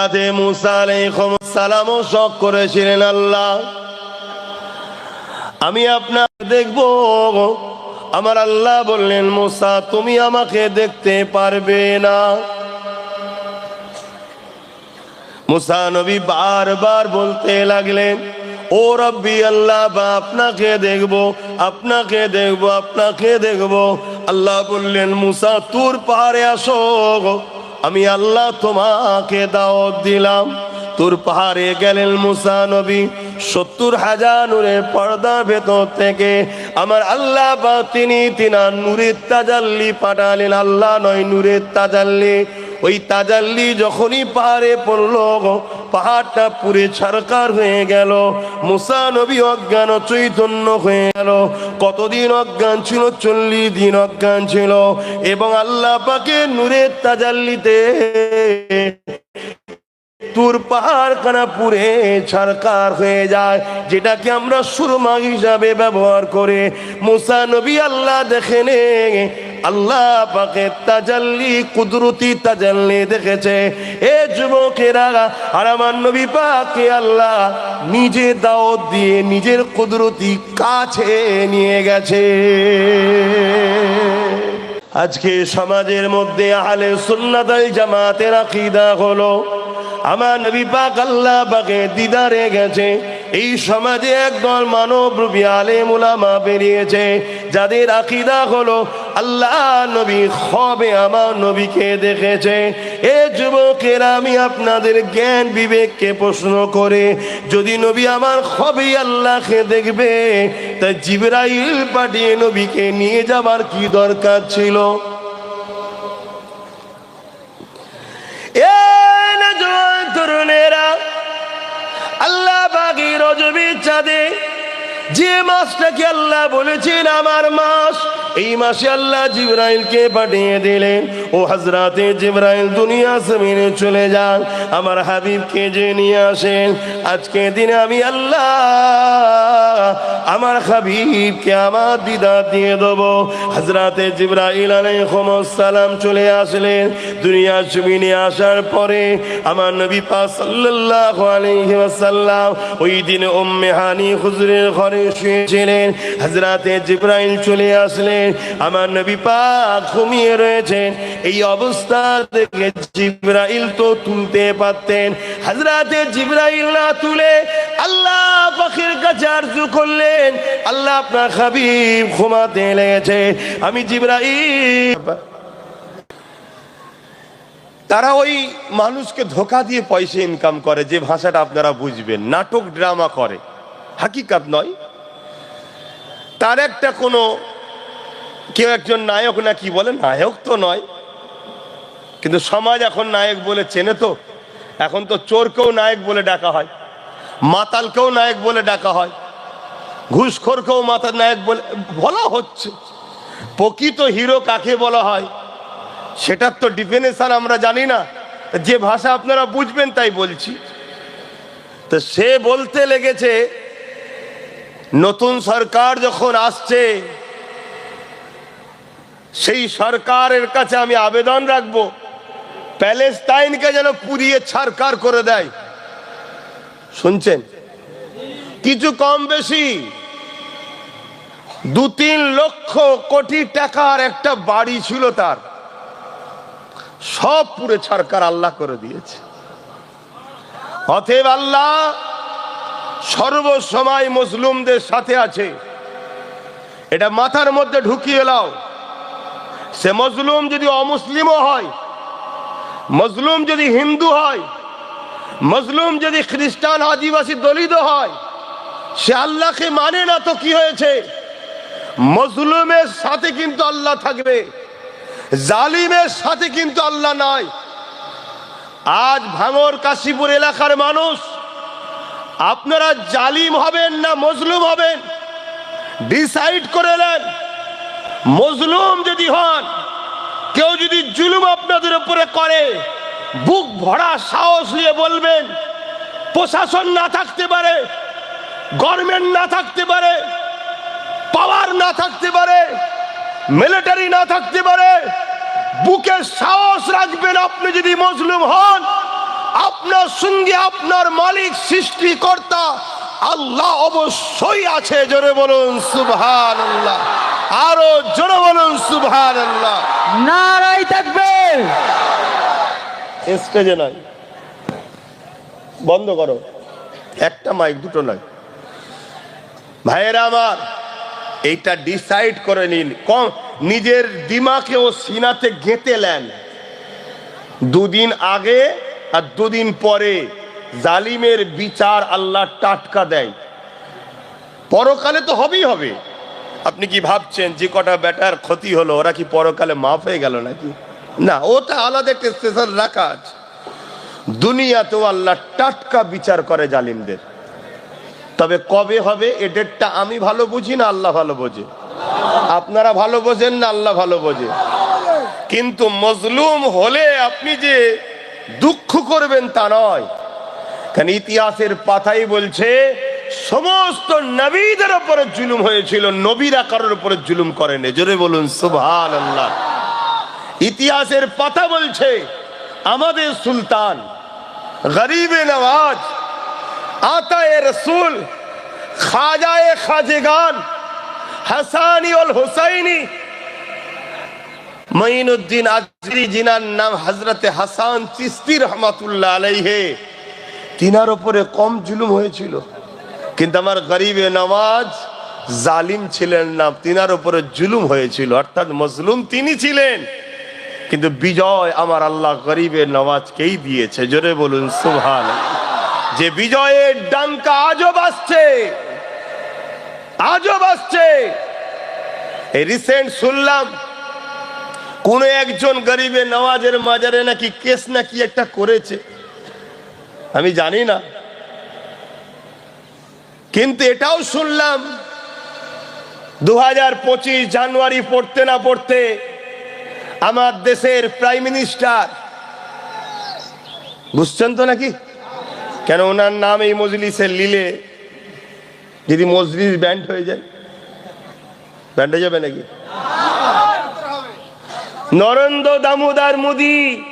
হাজরাতে মুসা সালামও শখ করেছিলেন আল্লাহ। আমি আপনাকে দেখব, আমার আল্লাহ বললেন, মুসা, তুমি আমাকে দেখতে পারবে না। মুসা নবী বারবার বলতে লাগলেন, ও রব্বি, আল্লাহ বা, আপনাকে দেখব আপনাকে দেখব আপনাকে দেখব। আল্লাহ বললেন, মুসা, তুর পাহাড়ে আসো আমি আল্লাহ তোমাকে দাওয়াত দিলাম। তোর পাহাড়ে গেলেন মুসা নবী, সত্তর হাজার নূরের পর্দা ভেতর থেকে। আমার আল্লাহ বা তিনি তিনা নূরের তাজাল্লি পাঠালেন। আল্লাহ নয় নূরের তাজাল্লি। ওই তাজাল্লি যখনই পাহাড়ে পড়ল পাহাড়টা পুরে ছারকার হয়ে গেল। মুসা নবী অজ্ঞান চৈতন্য হয়ে গেল। কতদিন অজ্ঞান ছিল? চল্লিশ দিন অজ্ঞান ছিল। এবং আল্লাহ পাকে নূরের তাজাল্লিতে তুর পাহাড় খানা পুরে ছারকার হয়ে যায়, যেটাকে আমরা সুরমা হিসাবে ব্যবহার করে। মুসা নবী আল্লাহ দেখে নে আল্লাহ পাকে তাজাল্লি, কুদরতি তাজাল্লি দেখেছে। এ যুবকেরা আর আমার নবী পাকে আল্লাহ নিজে দাওয়াত দিয়ে নিজের কুদরতি কাছে নিয়ে গেছে। আজকে সমাজের মধ্যে আহলে সুন্নাতাল জামাতের আকীদা হলো, আমার নবী পাক আল্লাহ পাকে দিদারে গেছে। এই সমাজে একদল মানব রূপী আলেম উলামা বেরিয়েছে, যাদের আকীদা হলো আল্লাহ নবী হবে আমার নবীকে দেখেছে। এ যুবকেরা আমি আপনাদের জ্ঞান বিবেককে প্রশ্ন করে, যদি নবী আমার হবে আল্লাহকে দেখবে, তা জিবরাইল পাঠিয়ে নবীকে নিয়ে যাবার কি দরকার ছিল? তরুণেরা, আল্লাহ বাগি রজবী চাঁদে যে মাসটাকে আল্লাহ বলেছেন আমার মাস, এই মাসে আল্লাহ জিব্রাইলকে পাঠিয়ে দিলেন। ও হাজরাতে জিব্রাইল দুনিয়া জমিনে চলে যান। আমার হাবিবকে যে নিয়ে আসেন, আজকে দিনে আমি আল্লাহ আমার হাবিবকে আমার দিদা দিয়ে দেবো। হাজরাতে জিব্রাইল সালাম চলে আসলেন। দুনিয়া জমিনে আসার পরে আমার নবী পা সাল্লাল্লাহু আলাইহি ওয়াসাল্লাম ওই দিনে উম্মে হানি হুজুরের ঘরে জিব্রাইল তো তুলতে পারতেন। হাজরাতে জিব্রাইল না তুলে আল্লাহ পাখির কাছে করলেন। আল্লাহ আপনার হাবিব ঘুমাতে লেগেছে। আমি জিব্রাইল তারা ওই মানুষকে ধোকা দিয়ে পয়সা ইনকাম করে। যে ভাষাটা আপনারা বুঝবেন। নাটক ড্রামা করে। হাকিকাত নয়। তার একটা কোনো কেউ একজন নায়ক না কি বলে? নায়ক তো নয়। কিন্তু সমাজ এখন নায়ক বলে চেনে তো। এখন তো চোরকেও নায়ক বলে ডাকা হয়। মাতালকেও নায়ক বলে ডাকা হয়। ঘুষখোরকেও মাতার নায়ক বলে বলা হচ্ছে। প্রকৃত হিরো কাকে বলা হয়? সেটার তো ডিফিনেশন আমরা জানি না। যে ভাষা আপনারা বুঝবেন তাই বলছি। তো সে বলতে লেগেছে নতুন সরকার যখন আসছে, সেই সরকারের কাছে আমি আবেদন রাখব, প্যালেস্তাইনকে যেন পুড়িয়ে ছারকার করে দেয়। শুনছেন? কিছু কম বেশি, দু তিন লক্ষ কোটি টাকার একটা বাড়ি ছিল তার। সব পুরে ছারকার আল্লাহ করে দিয়েছে। অতএব আল্লাহ সর্বসময় মুসলিমদের সাথে আছে। এটা মাথার মধ্যে ঢুকিয়ে লাও সে মজলুম যদি অমুসলিমও হয় মজলুম যদি হিন্দু হয় মজলুম যদি খ্রিস্টান আদিবাসী দলিত হয়, সে আল্লাহকে মানে না তো কি হয়েছে? মজলুমের সাথে কিন্তু আল্লাহ থাকবে। জালিমের সাথে কিন্তু আল্লাহ নাই। আজ ভাঙর কাশীপুর এলাকার মানুষ আপনারা জালিম হবেন না মজলুম হবেন? ডিসাইড করে নেন। মজলুম যদি হন, কেউ যদি জুলুম আপনাদের উপরে করে, বুক ভরা সাহস নিয়ে বলবেন, প্রশাসন না থাকতে পারে গভর্নমেন্ট না থাকতে পারে পাওয়ার না থাকতে পারে মিলিটারি না থাকতে পারে, বুকে সাহস রাখবেন আপনি যদি মজলুম হন। আপনার সঙ্গে আপনার মালিক সৃষ্টিকর্তা আল্লাহ অবশ্যই আছে জোরে বলুন সুবহান আল্লাহ আরও জোরে বলুন সুবহান আল্লাহ নারাই থাকবে। স্টেজে নয় বন্ধ করো। একটা মাইক দুটো নয় ভাইয়েরা আমার এইটা ডিসাইড করে নিন। কম নিজের দিমাকে ও সিনাতে গেঁথে নেন। দুদিন আগে আর দুদিন পরে জালিমের বিচার আল্লাহ টাটকা দেয়। পরকালে তো হবেই হবে। আপনি কি ভাবছেন যে কটা ব্যাটার ক্ষতি হলো? ওরা কি পরকালে মাফ হয়ে গেল নাকি? না ওটা আলাদা একটা স্টেশন রাখা আছে। দুনিয়াতেও আল্লাহ টাটকা বিচার করে জালিমদের। তবে কবে হবে, এ ডেটটা আমি ভালো বুঝি না আল্লাহ ভালো বোঝে? আপনারা ভালো বোঝেন না, আল্লাহ ভালো বোঝে। কিন্তু মজলুম হলে আপনি যে দুঃখ করবেন তা নয়। কারণ ইতিহাসের পাতাই বলছে, সমস্ত নবীদের উপরে জুলুম হয়েছিল, নবীরা কারোর উপরে জুলুম করেন। জোরে বলুন সুভান আল্লাহ ইতিহাসের পাতা বলছে, আমাদের সুলতান, গরিবে নওয়াজ, আতায়ে রসুল, খাজায়ে খাজেগান হাসানি অল হুসাইনি মঈনুদ্দিন আজরি জিনার নাম হজরতে হাসান চিস্তি রহমাতুল্লাহ আলাইহে। তিনার উপরে কম জুলুম হয়েছিল। কিন্তু আমার গরিবে নওয়াজ জালিম ছিলেন না, তিনার উপরে জুলুম হয়েছিল। অর্থাৎ মজলুম তিনি ছিলেন। কিন্তু বিজয় আমার আল্লাহ গরিবের নওয়াজকেই দিয়েছে। জোরে বলুন সুভান যে বিজয়ের ডাঙ্কা আজও বাজছে। আজও বাজছে। রিসেন্ট শুনলাম কোন একজন গরিবের নওয়াজের মাজারে নাকি কেস নাকি একটা করেছে? আমি জানি না। কিন্তু এটাও শুনলাম দু হাজার পঁচিশ জানুয়ারি পড়তে না পড়তে আমার দেশের প্রাইম মিনিস্টার, বুঝছেন তো নাকি? কেন ওনার নাম এই মজলিসের লিলে যদি মজলিস ব্যান্ড হয়ে যায়? ব্যান্ড হয়ে যাবে নাকি? নরেন্দ্র দামোদর মোদি।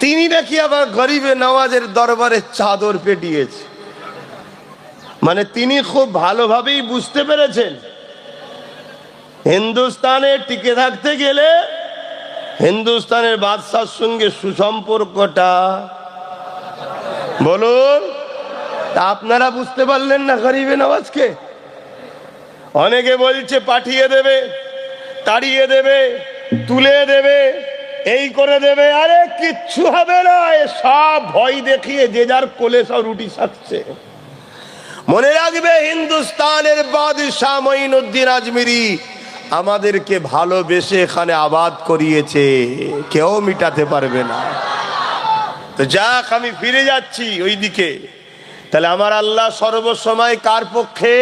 তিনি নাকি আবার গরিবে নওয়াজের দরবারে চাদর পেটিয়েছে। মানে তিনি খুব ভালোভাবেই বুঝতে পেরেছেন, হিন্দুস্তানে টিকে থাকতে গেলে হিন্দুস্তানের বাদশার সঙ্গে সুসম্পর্কটা, বলুন, তা আপনারা বুঝতে পারলেন না গরিবে নওয়াজকে? অনেকে বলছে পাঠিয়ে দেবে, তাড়িয়ে দেবে তুলে দেবে, এই করে দেবে, আরে কিচ্ছু হবে না সব ভয় দেখিয়ে যে যার কোলে সব রুটি সাকছে মনে রাখবে হিন্দুস্তানের বাদশাহ মঈনুদ্দিন আজমিরি আমাদেরকে ভালোবেসে এখানে আবাদ করিয়েছে, কেউ মিটাতে পারবে না। তো যাক, আমি ফিরে যাচ্ছি ওই দিকে তাহলে আমার আল্লাহ সর্বসময় কার পক্ষে?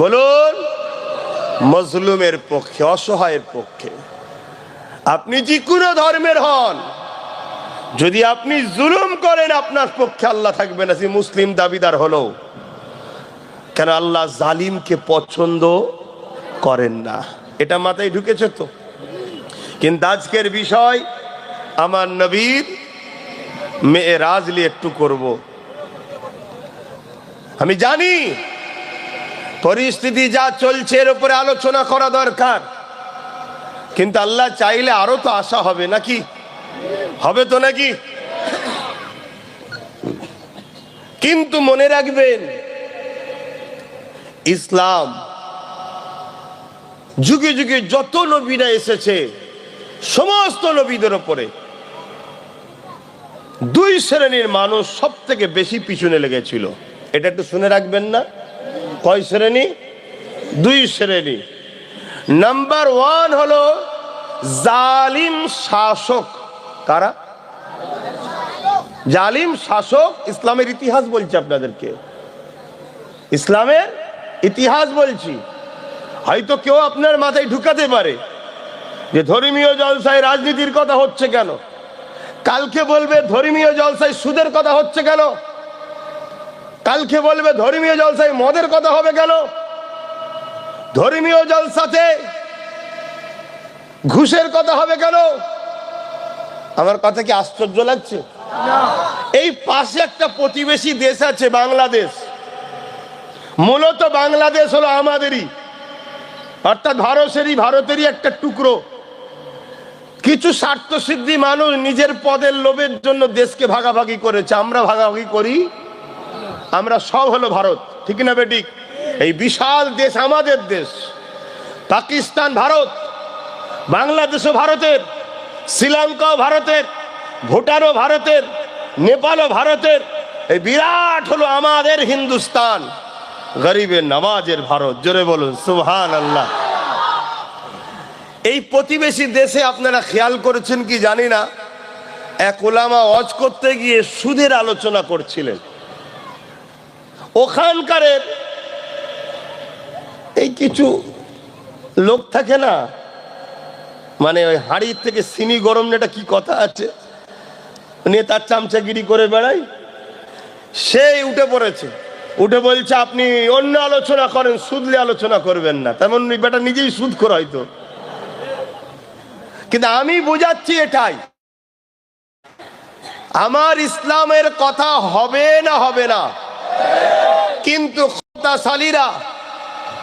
বলুন। মজলুমের পক্ষে, অসহায়ের পক্ষে। আপনি যে কোনো ধর্মের হন, যদি আপনি জুলুম করেন, আপনার পক্ষে আল্লাহ থাকবে না। মুসলিম দাবিদার হলো। কেন আল্লাহ জালিমকে পছন্দ করেন না? এটা মাথায় ঢুকেছে তো। কিন্তু আজকের বিষয়, আমার নবীর মেয়ে রাজলি একটু করব। আমি জানি পরিস্থিতি যা চলছে, এর উপরে আলোচনা করা দরকার। কিন্তু আল্লাহ চাইলে আরও তো আশা হবে নাকি? হবে তো নাকি? কিন্তু মনে রাখবেন, ইসলাম যুগে যুগে যত নবীরা এসেছে, সমস্ত নবীদের ওপরে দুই শ্রেণির মানুষ সব থেকে বেশি পিছনে লেগেছিল। এটা একটু শুনে রাখবেন না? কয় শ্রেণি? দুই শ্রেণি। নাম্বার ওয়ান হলো জালিম শাসক। কারা? জালিম শাসক ইসলামের ইতিহাস বলছি আপনাদেরকে। ইসলামের ইতিহাস বলছি। হয়তো কেউ আপনার মাথায় ঢুকাতে পারে যে ধর্মীয় জলসায় রাজনীতির কথা হচ্ছে কেন? কালকে বলবে ধর্মীয় জলসায় সুদের কথা হচ্ছে কেন? কালকে বলবে, ধর্মীয় জলসায় মদের কথা হবে কেন? ধর্মীয় জলসাতে ঘুষের কথা হবে কেন? আমার কথা কি আশ্চর্য লাগছে? এই পাশে একটা প্রতিবেশী দেশ আছে, বাংলাদেশ। মূলত বাংলাদেশ হলো আমাদেরই। অর্থাৎ ভারতেরই ভারতেরই একটা টুকরো। কিছু স্বার্থসিদ্ধি মানুষ নিজের পদের লোভের জন্য দেশকে ভাগাভাগি করেছে। আমরা ভাগাভাগি করি আমরা সব হলো ভারত, ঠিক না বেটিক এই বিশাল দেশ আমাদের দেশ, পাকিস্তান ভারত, বাংলাদেশও ভারতের, শ্রীলঙ্কাও ভারতের, ভুটানও ভারতের, নেপালও ভারতের, এই বিরাট হলো আমাদের হিন্দুস্তান, গরিবের নামাজের ভারত, জোরে বলুন সুহান আল্লাহ এই প্রতিবেশী দেশে আপনারা খেয়াল করেছেন কি জানি না, এক ওলামা অজ করতে গিয়ে সুদের আলোচনা করছিলেন। ওখানকারের এই কিছু লোক থাকে না মানে ওই হাড়ির থেকে সিনি গরম এটা কি কথা আছে নেতার চামচাগিরি করে বেড়াই, সেই উঠে পড়েছে। উঠে বলছে, আপনি অন্য আলোচনা করেন সুদলে আলোচনা করবেন না। তেমন বেটা নিজেই সুদ করে হয়তো। কিন্তু আমি বোঝাচ্ছি এটাই, আমার ইসলামের কথা হবে না হবে না। কিন্তু ক্ষমতাশালীরা,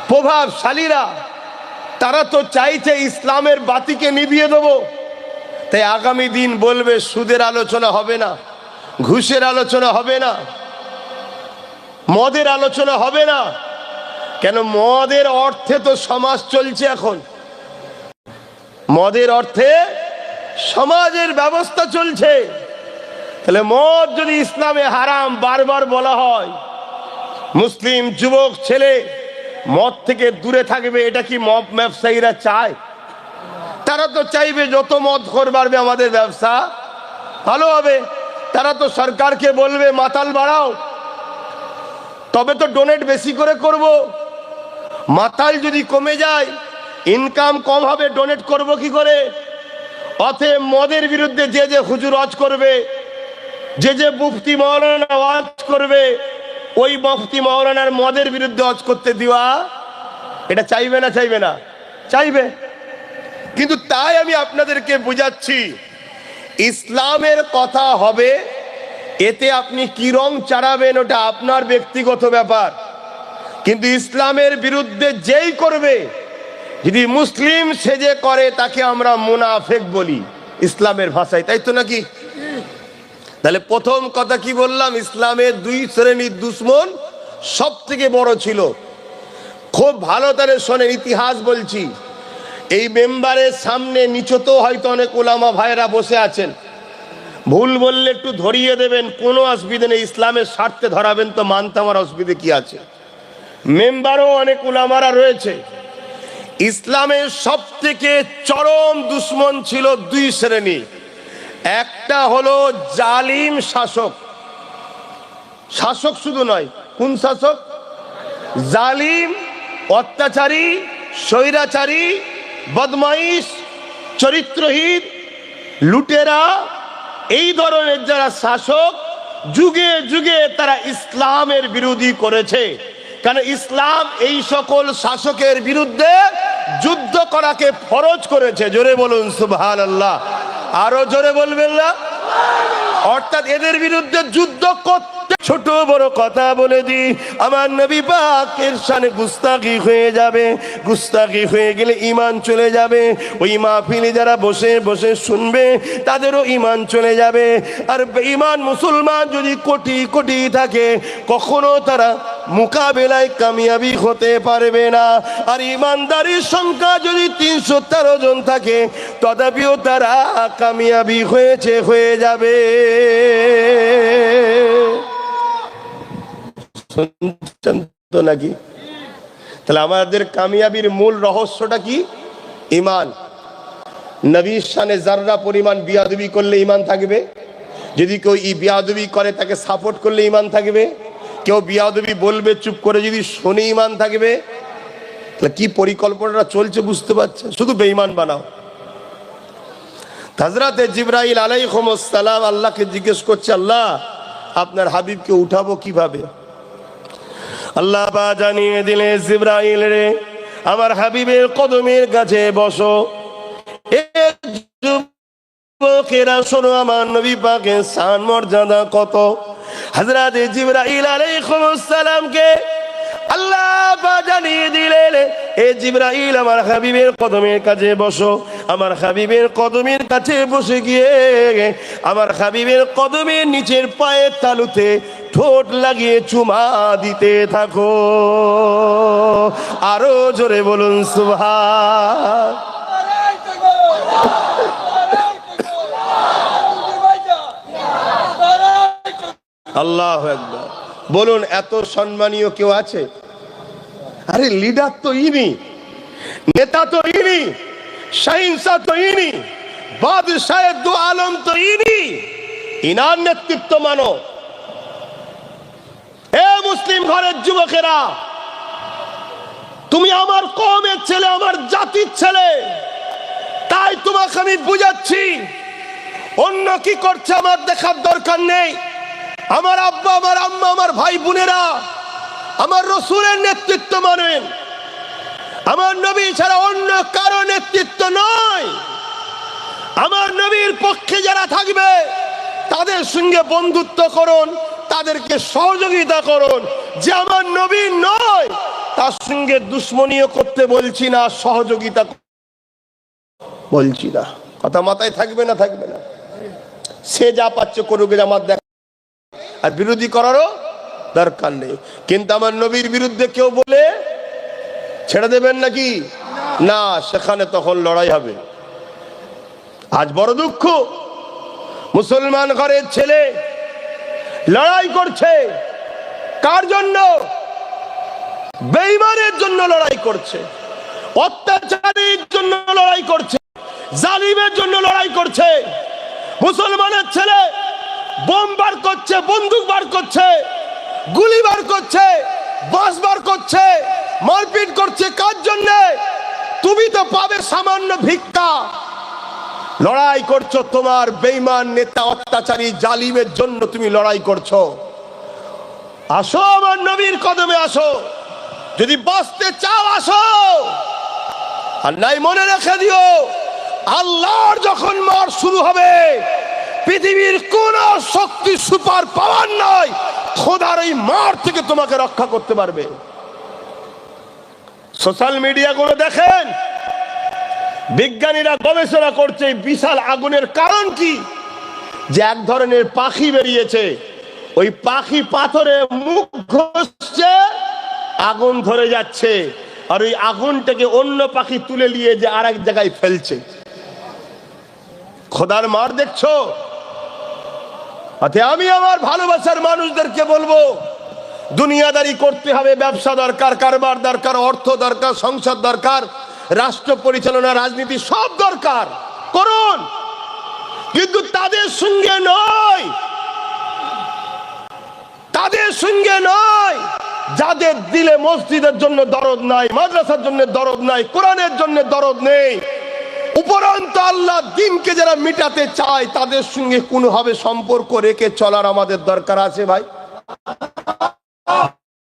প্রভাবশালীরা, তারা তো চাইছে ইসলামের বাতিকে নিভিয়ে দেবো। তাই আগামী দিন বলবে, সুদের আলোচনা হবে না, ঘুষের আলোচনা হবে না, মদের আলোচনা হবে না। কেন মদের অর্থে তো সমাজ চলছে এখন। মদের অর্থে সমাজের ব্যবস্থা চলছে। তাহলে মদ যদি ইসলামে হারাম বারবার বলা হয় মুসলিম যুবক ছেলে, মদ থেকে দূরে থাকবে, এটা কি মদ ব্যবসায়ীরা চায়? তারা তো চাইবে যত মদ খোর বাড়বে আমাদের ব্যবসা ভালো হবে। তারা তো সরকারকে বলবে, মাতাল বাড়াও। তবে তো ডোনেট বেশি করে করব। মাতাল যদি কমে যায় ইনকাম কম হবে ডোনেট করব কি করে? অতএব মদের বিরুদ্ধে যে যে হুজুর অজ করবে, যে যে মুফতি মৌলানা ওয়াজ করবে ওই মুফতি মৌলানার মদের বিরুদ্ধে অজ করতে দিওয়া এটা চাইবে না চাইবে না। চাইবে। কিন্তু তাই আমি আপনাদেরকে বুঝাচ্ছি, ইসলামের কথা হবে, এতে আপনি কি রং চাড়াবেন ওটা আপনার ব্যক্তিগত ব্যাপার। কিন্তু ইসলামের বিরুদ্ধে যেই করবে, যদি মুসলিম সেজে করে তাকে আমরা মুনাফেক বলি, ইসলামের ভাষায়। তাই তো নাকি? তাহলে প্রথম কথা কি বললাম? ইসলামের দুই শ্রেণির দুশ্মন সব থেকে বড় ছিল। খুব ভালো তারে শোনেন, ইতিহাস বলছি। এই মেম্বারের সামনে নিচত হয়তো অনেক ওলামা ভাইরা বসে আছেন। ভুল বললে একটু ধরিয়ে দেবেন, কোনো অসুবিধে নেই, ইসলামের স্বার্থে ধরাবেন তো, মানতে আমার অসুবিধে কি আছে? মেম্বারও অনেক উলামারা রয়েছে। ইসলামের সব থেকে চরম দুশ্মন ছিল দুই শ্রেণি। একটা হলো জালিম শাসক। শাসক শুধু নয়, কোন শাসক? জালিম, অত্যাচারী, স্বৈরাচারী, বদমাইশ, চরিত্রহীন, লুটেরা, এই ধরনের যারা শাসক, যুগে যুগে তারা ইসলামের বিরোধী করেছে। কারণ ইসলাম এই সকল শাসকের বিরুদ্ধে যুদ্ধ করাকে ফরজ করেছে? জোরে বলুন সুবহান আল্লাহ আরও জোরে বলবেন না? অর্থাৎ এদের বিরুদ্ধে যুদ্ধ করতে ছোট বড় কথা বলে দি, আমার নবী পাকের সানে গুস্তাকি হয়ে যাবে। গুস্তাকি হয়ে গেলে ইমান চলে যাবে। ওই মাহফিলে যারা বসে বসে শুনবে, তাদেরও ইমান চলে যাবে। আর ইমান মুসলমান যদি কোটি কোটি থাকে, কখনো তারা মোকাবেলায় কামিয়াবি হতে পারবে না। আর ইমানদারির সংখ্যা যদি তিনশো তেরো জন থাকে, তথাপিও তারা কামিয়াবি হয়েছে, হয়ে যাবে। শুনছেন তো নাকি? তাহলে আমাদের কামিয়াবির মূল রহস্যটা কি? ইমান নবীর শানে জাররা পরিমাণ বিয়াদবি করলে ইমান থাকবে, যদি কেউ ই বিয়াদবি করে তাকে সাপোর্ট করলে ইমান থাকবে, কেউ বিয়াদবি বলবে চুপ করে যদি শুনে ইমান থাকবে, তাহলে কি পরিকল্পনাটা চলছে বুঝতে পারছে? শুধু বেঈমান বানাও। হজরতে জিব্রাইল আলাইকুমসালাম আল্লাহকে জিজ্ঞেস করছে, আল্লাহ, আপনার হাবিবকে উঠাবো কীভাবে? আল্লাহ বা জানিয়ে দিলে, জিব্রাইল রে, আমার হাবিবের কদমের কাছে বসো। যুবকেরা, শোনো, আমার নবী পাকের সান মর্যাদা কত? হযরত জিবরাইল আলাইহিস সালামকে আল্লাহ পাক জানিয়ে দিলেন এ জিবরাইল, আমার হাবিবের কদমের কাছে বসো। আমার হাবিবের কদমের কাছে বসে গিয়ে, আমার হাবিবের কদমের নিচের পায়ের তালুতে ঠোঁট লাগিয়ে চুমা দিতে থাকো। আরও জোরে বলুন সুভা আল্লাহ একবার বলুন, এত সম্মানীয় কেউ আছে? আরে, লিডার তো ইনি, নেতা তো ইনি, সাহিংসা তো ইনি, বাদশাহ দু আলম তো ইনি। ইনার নেতৃত্ব মানো। এ মুসলিম ঘরের যুবকেরা, তুমি আমার কমের ছেলে, আমার জাতির ছেলে। তাই তোমাকে আমি বুঝাচ্ছি, অন্য কি করছে আমার দেখার দরকার নেই। আমার আব্বা, আমার আম্মা, আমার ভাই বোনেরা, আমার রসুলের নেতৃত্ব মানেন। আমার নবী ছাড়া অন্য কারও নেতৃত্ব নয়। আমার নবীর পক্ষে যারা থাকবে, তাদের সঙ্গে বন্ধুত্ব করুন। তাদেরকে সহযোগিতা করুন। যে আমার নবী নয়, তার সঙ্গে দুশ্মনীয় করতে বলছি না, সহযোগিতা বলছি না। কথা মাথায় থাকবে না থাকবে না। সে যা পাচ্ছে করুক আমার দেখ আর বিরোধী করারও দরকার নেই। কিন্তু আমার নবীর বিরুদ্ধে কেউ বলে ছেড়ে দেবেন নাকি? না, সেখানে তখন লড়াই হবে। আজ বড় দুঃখ। মুসলমান ঘরের ছেলে লড়াই করছে। কার জন্য? বেইমানের জন্য লড়াই করছে। অত্যাচারের জন্য লড়াই করছে। জালিমের জন্য লড়াই করছে। মুসলমানের ছেলে বোম বার করছে, বন্দুক বার করছে, গুলি বার করছে বাস বার করছে, মারপিট করছে। কার জন্য? তুমি তো পাবে সামান্য ভিক্ষা। লড়াই করছ তোমার বেইমান নেতা অত্যাচারী জালিমের জন্য তুমি লড়াই করছ। আসো আমার নবীর কদমে আসো। যদি বাঁচতে চাও, আসো। আর নাই মনে রেখে দিও, আল্লাহর যখন মার শুরু হবে, পৃথিবীর কোন শক্তি সুপার পাওয়ার নয় খোদার এই মার থেকে তোমাকে রক্ষা করতে পারবে। সোশ্যাল মিডিয়া গুলো দেখেন বিজ্ঞানীরা গবেষণা করছে বিশাল আগুনের কারণ কি? যে এক ধরনের পাখি বেরিয়েছে। ওই পাখি পাথরে মুখ ঘষছে, আগুন ধরে যাচ্ছে। আর ওই আগুনটাকে অন্য পাখি তুলে নিয়ে যে আর এক জায়গায় ফেলছে। খোদার মার দেখছ? আমি আমার ভালোবাসার মানুষদেরকে বলব, দুনিয়াদারি করতে হবে, ব্যবসা দরকার, কারবার দরকার, অর্থ দরকার, সংসার দরকার। রাষ্ট্র পরিচালনা, রাজনীতি সব দরকার। করুন। কিন্তু তাদের সঙ্গে নয়। তাদের সঙ্গে নয়। যাদের দিলে মসজিদের জন্য দরদ নাই, মাদ্রাসার জন্য দরদ নাই, কোরআনের জন্য দরদ নেই। উপরন্ত আল্লাহ দিনকে যারা মিটাতে চায়, তাদের সঙ্গে কোনোভাবে সম্পর্ক রেখে চলার আমাদের দরকার আছে ভাই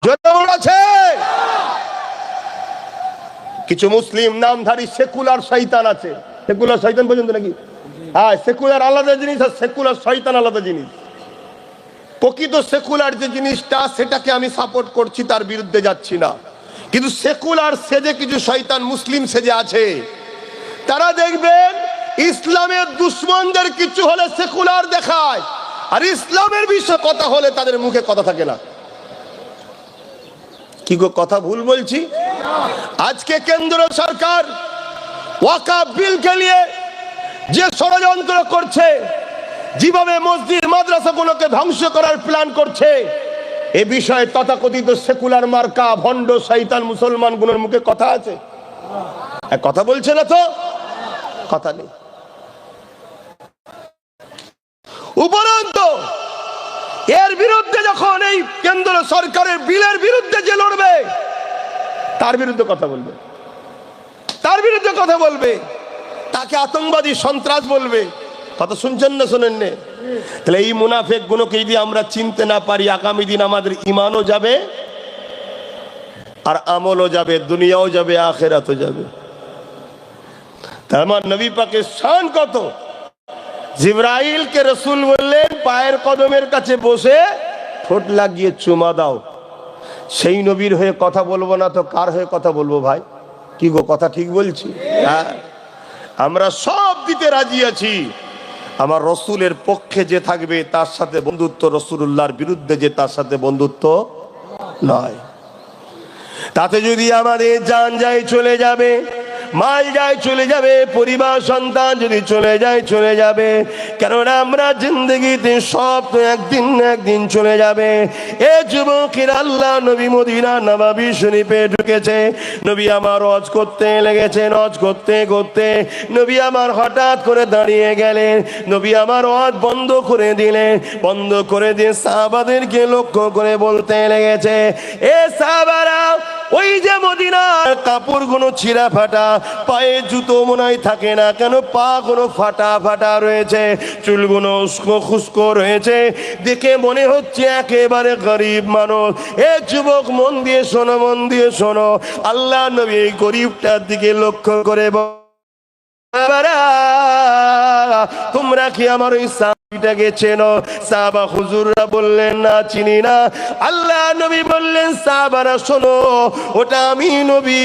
জোরে বলেছে কিছু মুসলিম নামধারী সেকুলার শয়তান আছে। সেকুলার শয়তান পর্যন্ত নাকি? হ্যাঁ সেকুলার আলাদা জিনিস আর সেকুলার শয়তান আলাদা জিনিস। প্রকৃত সেকুলার যে জিনিসটা, সেটাকে আমি সাপোর্ট করছি, তার বিরুদ্ধে যাচ্ছি না। কিন্তু সেকুলার সেজে কিছু শয়তান মুসলিম সেজে আছে। তারা দেখবেন ইসলামের দুশ্মনদের কিছু হলে সেকুলার দেখায়, আর ইসলামের বিষয়ে কথা হলে তাদের মুখে কথা থাকে না। কি গো কথা ভুল বলছি? আজকে কেন্দ্র সরকার ওয়াকাফ বিলকে নিয়ে যে ষড়যন্ত্র করছে, যেভাবে মসজিদ মাদ্রাসাগুলোকে ধ্বংস করার প্ল্যান করছে, এ বিষয়ে তথাকথিত সেকুলার মার্কা, ভণ্ড শৈতান মুসলমানগুলোর মুখে কথা আছে? কথা বলছে না তো? কথা নেই। উপরন্ত এর বিরুদ্ধে যখন এই কেন্দ্র সরকারের বিলের বিরুদ্ধে যে লড়বে, তার বিরুদ্ধে কথা বলবে। তার বিরুদ্ধে কথা বলবে। তাকে আতঙ্কবাদী সন্ত্রাস বলবে। কথা শুনছেন না, শোনেন নে? তাহলে এই মুনাফেক গুলোকে যদি আমরা চিনতে না পারি, আগামী দিন আমাদের ইমানও যাবে, আর আমলও যাবে, দুনিয়াও যাবে, আখেরাতও যাবে। আমার নবী পাকে শান কত? জিব্রাইলকে রসুল বললেন পায়ের কদমের কাছে বসে ঠোঁট লাগিয়ে চুমা দাও। সেই নবীর হয়ে কথা বলব না তো কার হয়ে কথা বলব ভাই? কি গো, কথা ঠিক বলছি? হ্যাঁ। আমরা সব দিতে রাজি আছি। আমার রসুলের পক্ষে যে থাকবে তার সাথে বন্ধুত্ব রসুল্লাহর বিরুদ্ধে যে তার সাথে বন্ধুত্ব নয়। তাতে যদি আমাদের যান যায় চলে যাবে মাল যায় চলে যাবে, পরিবার, সন্তান যদি চলে যায়, চলে যাবে। কেননা আমরা জিন্দগিতে সব তো একদিন একদিন চলে যাবে। এ যুবকের আল্লাহ নবী মদিনা নবাবি শরীফে ঢুকেছে। নবী আমার হজ করতে লেগেছেন হজ করতে করতে নবী আমার হঠাৎ করে দাঁড়িয়ে গেলেন। নবী আমার হজ বন্ধ করে দিলেন। বন্ধ করে দিয়ে সাহাবাদেরকে লক্ষ্য করে বলতে লেগেছে, এ সাহাবারা, ওই যে মদিনার কাপড়গুলো ছিঁড়া ফাটা পায়ে জুতো মনে থাকে না কেন? পা কোনো ফাটা ফাটা রয়েছে চুলগুলো উস্কো খুস্কো রয়েছে। দেখে মনে হচ্ছে একেবারে গরিব মানুষ। এ যুবক, মন দিয়ে শোনো, মন দিয়ে শোনো। আল্লাহ নবী এই গরিবটার দিকে লক্ষ্য করে তোমরা কি আমার ওই সাহাবিটাকে চেনো? সাহাবা হুজুররা বললেন, না, চিনি না। আল্লাহ নবী বললেন, সাহাবারা, শোনো, ওটা আমি নবী।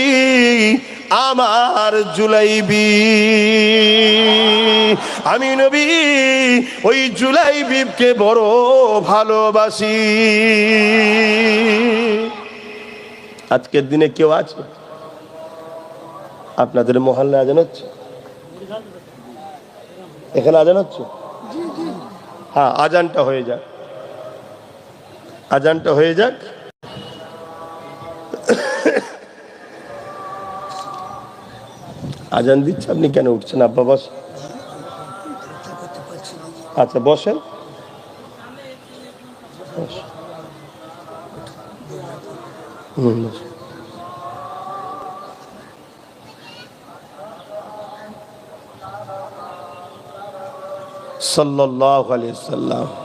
আমার জুলাইবি। আমি নবী, ওই জুলাইবিবকে বড় ভালোবাসি। আজকের দিনে কেউ আছে? আপনাদের মহল্লা আজান হচ্ছে? এখানে আজান হচ্ছে? হ্যাঁ আজানটা হয়ে যাক। আজানটা হয়ে যাক। আজান দিচ্ছে আপনি কেন উঠছেন? আব্বা বস আচ্ছা বসেন। সাল্লাল্লাহু আলাইহি সাল্লাম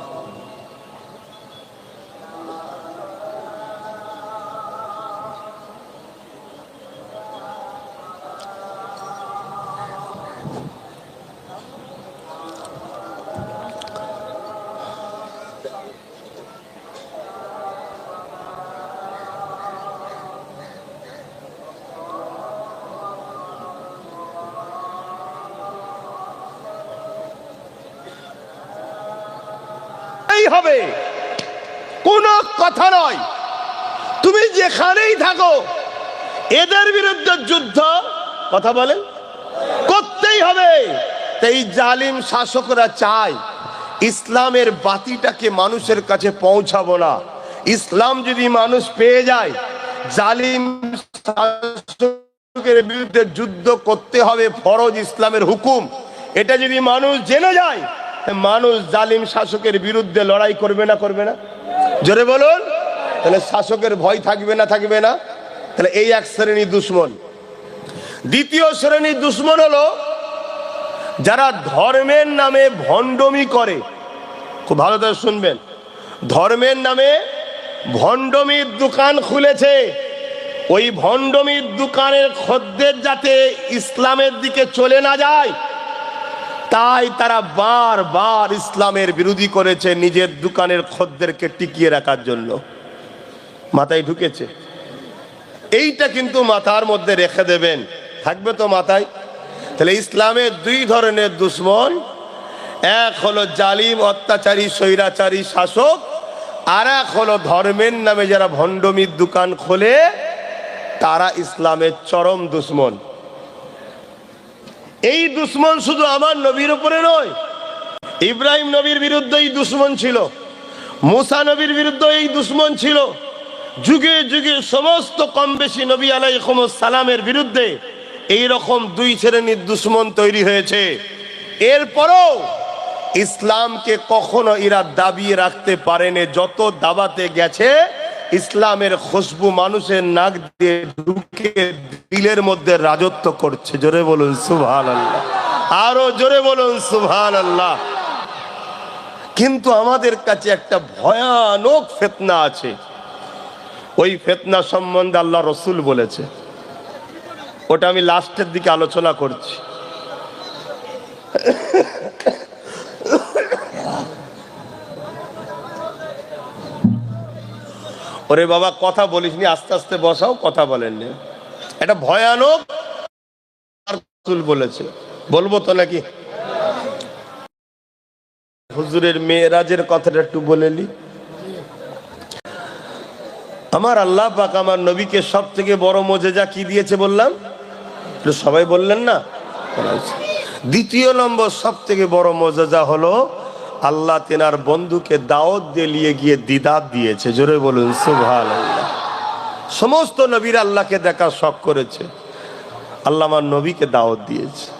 হবে। কোন কথা নয়। তুমি যেখানেই থাকো, এদের বিরুদ্ধে যুদ্ধ, কথা বলেন, করতেই হবে। এই জালিম শাসকরা চায়, ইসলামের বাতিটাকে মানুষের কাছে পৌঁছাবো না। ইসলাম যদি মানুষ পেয়ে যায়, জালিম শাসকের বিরুদ্ধে যুদ্ধ করতে হবে, ফরজ ইসলামের হুকুম। এটা যদি মানুষ জেনে যায় মানুষ জালিম শাসকের বিরুদ্ধে লড়াই করবে না করবে না? জোরে বলুন। তাহলে শাসকের ভয় থাকবে না থাকবে না? তাহলে এই এক শ্রেণি দুশ্মন। দ্বিতীয় শ্রেণির দুশ্মন হলো যারা ধর্মের নামে ভণ্ডমি করে। খুব ভালো করে শুনবেন। ধর্মের নামে ভণ্ডমির দোকান খুলেছে। ওই ভণ্ডমির দোকানের খদ্দের যাতে ইসলামের দিকে চলে না যায় তাই তারা বার বার ইসলামের বিরোধী করেছে নিজের দোকানের খদ্দেরকে টিকিয়ে রাখার জন্য। মাথায় ঢুকেছে। এইটা কিন্তু মাথার মধ্যে রেখে দেবেন। থাকবে তো মাথায়? তাহলে ইসলামের দুই ধরনের দুশ্মন, এক হলো জালিম, অত্যাচারী, স্বৈরাচারী শাসক, আর এক হলো ধর্মের নামে যারা ভণ্ডমির দোকান খোলে, তারা ইসলামের চরম দুশ্মন। এই দুশ্মন শুধু আমার নবীর উপরে নয়, ইব্রাহিম নবীর বিরুদ্ধে এই দুশ্মন ছিল, মুসা নবীর বিরুদ্ধে এই দুশ্মন ছিল। যুগে যুগে সমস্ত কম বেশি নবী আলাইকুম সালামের বিরুদ্ধে এই রকম দুই শ্রেণির দুশ্মন তৈরি হয়েছে। এরপরও ইসলামকে কখনো এরা দাবিয়ে রাখতে পারেনি, যত দাবাতে গেছে ইসলামের খুশবু মানুষের নাক দিয়ে ঢুকে দিলের মধ্যে রাজত্ব করছে। জোরে বলুন সুভান আল্লাহ আরও জোরে বলুন সুভান আল্লাহ কিন্তু আমাদের কাছে একটা ভয়ানক ফেতনা আছে। ওই ফেতনা সম্বন্ধে আল্লাহ রসুল বলেছে। ওটা আমি লাস্টের দিকে আলোচনা করছি। ওরে বাবা, কথা বলিসনি, আস্তে আস্তে বসাও, কথা বলেননি। এটা ভয়ানক বলেছে। বলব তো নাকি? হুজুরের মেয়েরাজের কথাটা একটু বলে নি। আমার আল্লাহ পাক আমার নবীকে সব থেকে বড় মজেজা কি দিয়েছে বললাম? সবাই বললেন না? দ্বিতীয় নম্বর সব থেকে বড় মজেজা হলো আল্লাহ তেনার বন্ধুকে দাওয়াত দিয়ে গিয়ে দিদাত দিয়েছে। জোরে বলুন সুভাল সমস্ত নবীর আল্লাহকে দেখার শখ করেছে। আল্লাহ আমার নবীকে দাওয়াত দিয়েছে।